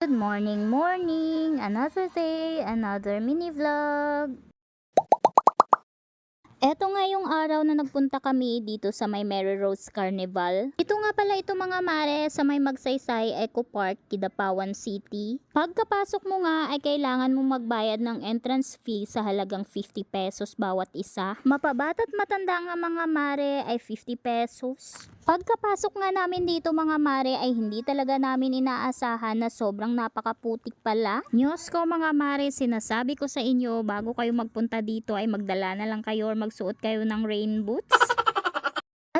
Good morning, morning! Another day, another mini vlog. Eto nga yung araw na nagpunta kami dito sa may Mary Rose Carnival. Ito nga pala ito mga mare sa may Magsaysay Eco Park, Kidapawan City. Pagkapasok mo nga ay kailangan mo magbayad ng entrance fee sa halagang 50 pesos bawat isa. Mapabata't matanda nga mga mare ay 50 pesos. Pagkapasok nga namin dito mga mare ay hindi talaga namin inaasahan na sobrang napakaputik pala. News ko mga mare, sinasabi ko sa inyo bago kayo magpunta dito ay magdala na lang kayo or magsuot kayo ng rain boots.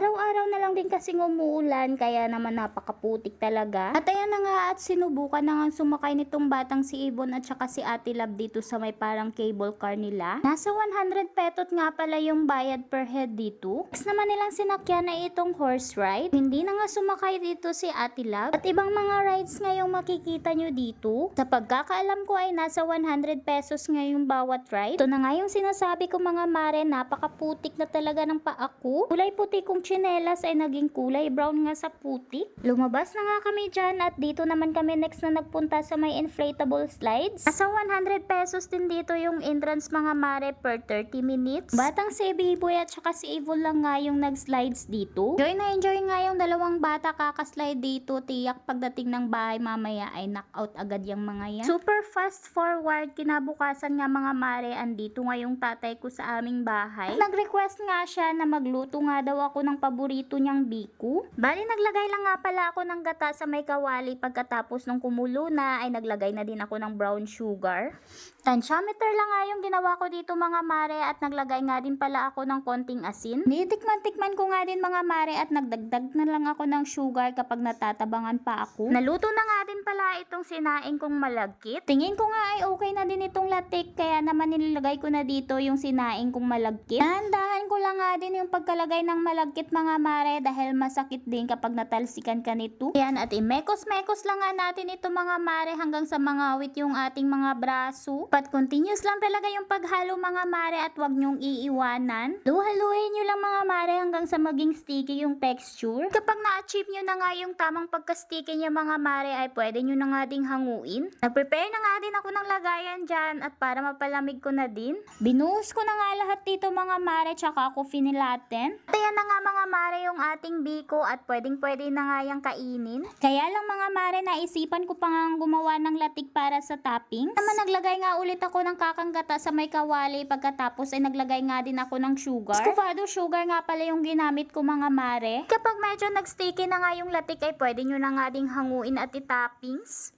Araw-araw na lang din kasi umuulan kaya naman napakaputik talaga. At ayan na nga at sinubukan na nga sumakay nitong batang si Ibon at saka si Ate Love dito sa may parang cable car nila. Nasa 100 petot nga pala yung bayad per head dito. Next naman nilang sinakyan na itong horse ride. Hindi na nga sumakay dito si Ate Love. At ibang mga rides nga yung makikita nyo dito. Sa pagkakaalam ko ay nasa 100 pesos nga yung bawat ride. Ito na nga yung sinasabi ko mga mare, napakaputik na talaga ng paa ko. Kulay puti kong tsinelas ay naging kulay brown nga sa putik. Lumabas na nga kami dyan at dito naman kami next na nagpunta sa may inflatable slides. Nasa 100 pesos din dito yung entrance mga mare per 30 minutes. Batang si Biboy at saka si Evil lang nga yung nag-slides dito. Enjoy na enjoy nga yung dalawang bata kakaslide dito. Tiyak pagdating ng bahay mamaya ay knockout agad yung mga yan. Super fast forward kinabukasan nga mga mare andito nga yung tatay ko sa aming bahay. Nag-request nga siya na magluto nga daw ako ng paborito niyang biku. Bali naglagay lang nga pala ako ng gata sa may kawali pagkatapos nung kumulo na ay naglagay na din ako ng brown sugar. Tansyometer lang nga yung ginawa ko dito mga mare at naglagay nga din pala ako ng konting asin. Nitikman-tikman ko nga din mga mare at nagdagdag na lang ako ng sugar kapag natatabangan pa ako. Naluto na nga din pala itong sinaing kong malagkit. Tingin ko nga ay okay na din itong latik kaya naman nilagay ko na dito yung sinaing kong malagkit. Dahan-dahan ko lang nga din yung pagkalagay ng malagkit mga mare dahil masakit din kapag natalsikan ka nito. Yan at imekos-mekos lang nga natin ito mga mare hanggang sa mangawit yung ating mga braso. But continuous lang talaga yung paghalo mga mare at wag nyong iiwanan. Luhaluhin nyo lang mga mare hanggang sa maging sticky yung texture. Kapag na-achieve nyo na nga yung tamang pagka-sticky niya mga mare ay pwede nyo na nga ding hanguin. Nag-prepare na nga din ako ng lagayan dyan at para mapalamig ko na din. Binuhos ko na nga lahat dito mga mare tsaka ako finilaten. At ayan na nga mga mare yung ating biko at pwedeng pwede na nga yung kainin. Kaya lang mga mare naisipan ko pa nga gumawa ng latik para sa toppings. Naman naglagay nga ulit ako ng kakanggata sa may kawali pagkatapos ay naglagay nga din ako ng sugar. Scovado sugar nga pala yung ginamit ko mga mare. Kapag medyo nagsticky na nga yung latik ay pwede nyo na nga ding hanguin at i-toppings.